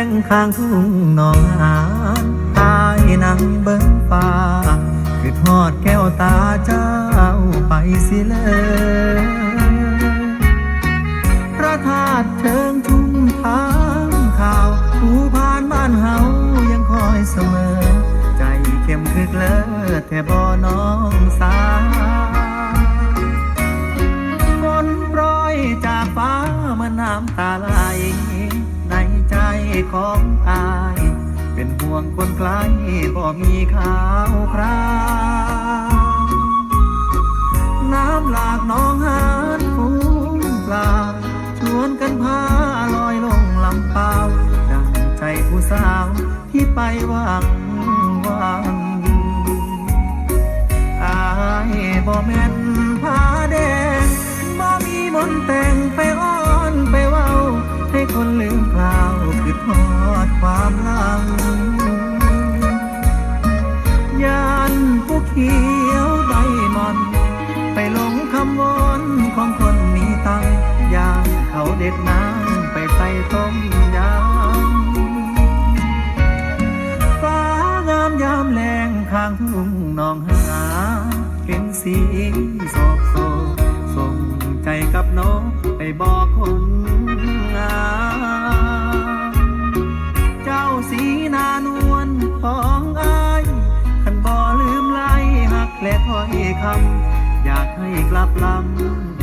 ข้างทุ่งหนองหานตายนังเบิ้งฟ้าคือทอดแก้วตาเจ้าไปสิเลยพระธาตุเชิงทุ่งทางข่าวผู้ผ่านบ้านเฮายังคอยเสมอ ใจเข้มคึกเลิศแท่บ่น้องสาวฝนโปรยจากฟ้าเมื่อน้ำตาไหล ของอาย เป็นห่วงคนไกลบ่มีข่าวคราวน้ำหลากน้องหานฟูงปลาชวนกันพาลอยลงลำเปล่าดังใจผู้สาวที่ไปหวังหวังอายบ่แม่นผาแดงบ่มีมนแต่งไป ต้มยำฟ้างามยามแรงข้างทุ่งนองหาเห็นสีโศกโศกส่งใจกับน้องไปบอกคนงามเจ้าสีนานวลของอายขันบ่ลืมไล่หักและถ้อยคำอยากให้กลับลำ